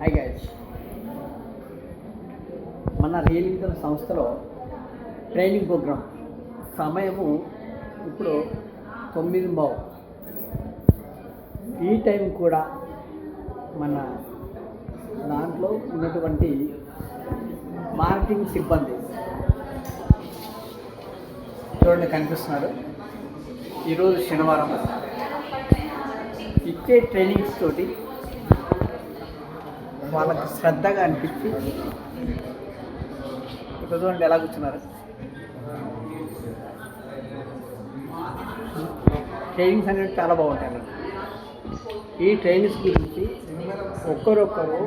High guys మన real సంస్థలో training program సమయము ఇప్పుడు తొమ్మిది బావు. ఈ టైం కూడా మన దాంట్లో ఉన్నటువంటి మార్కెటింగ్ సిబ్బంది. చూడండి కనిపిస్తున్నాడు ఈరోజు శనివారం. ఇచ్చే ట్రైనింగ్స్ తోటి వాళ్ళకి శ్రద్ధగా అనిపించి ఇక్కడ చూడండి ఎలా కూర్చున్నారు. ట్రైనింగ్స్ అనేవి చాలా బాగుంటాయి ఈ ట్రైనింగ్స్ గురించి ఒక్కరొక్కరు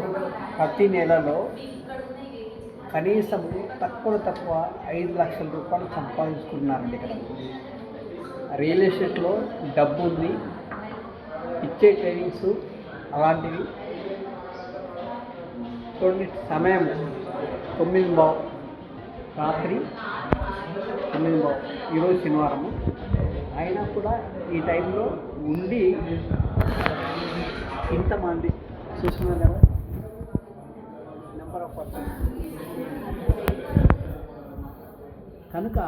ప్రతి నెలలో కనీసం తక్కువ తక్కువ ఐదు లక్షల రూపాయలు సంపాదించుకుంటున్నారండి ఇక్కడ. రియల్ ఎస్టేట్లో డబ్బు ఉంది ఇచ్చే ట్రైనింగ్స్ అలాంటివి చూడండి సమయం తొమ్మిది బావు రాత్రి తొమ్మిది బావు. ఈరోజు శనివారము అయినా కూడా ఈ టైంలో ఉండి ఇంతమంది చూస్తున్నారు కదా? నెంబర్ ఆఫ్ పర్సన్ కనుక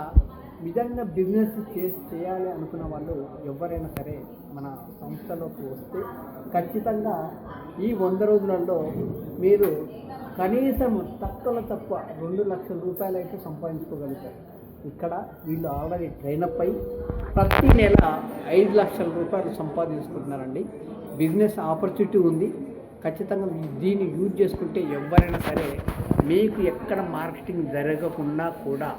నిజంగా బిజినెస్ చేసి చేయాలి అనుకున్న వాళ్ళు ఎవరైనా సరే మన సంస్థలోకి వస్తే ఖచ్చితంగా ఈ వంద రోజులలో మీరు కనీసం తక్కువ తక్కువ రెండు లక్షల రూపాయలు అయితే సంపాదించుకోగలుగుతారు. ఇక్కడ వీళ్ళు ఆల్రెడీ ట్రైనప్ అయి ప్రతి నెల ఐదు లక్షల రూపాయలు సంపాదించుకుంటున్నారండి. బిజినెస్ ఆపర్చునిటీ ఉంది. ఖచ్చితంగా దీన్ని యూజ్ చేసుకుంటే ఎవరైనా సరే మీకు ఎక్కడ మార్కెటింగ్ జరగకుండా కూడా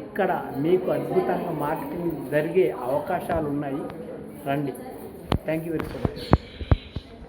ఇక్కడ మీకు అద్భుతంగా మార్కెటింగ్ జరిగే అవకాశాలు ఉన్నాయి రండి. Thank you very much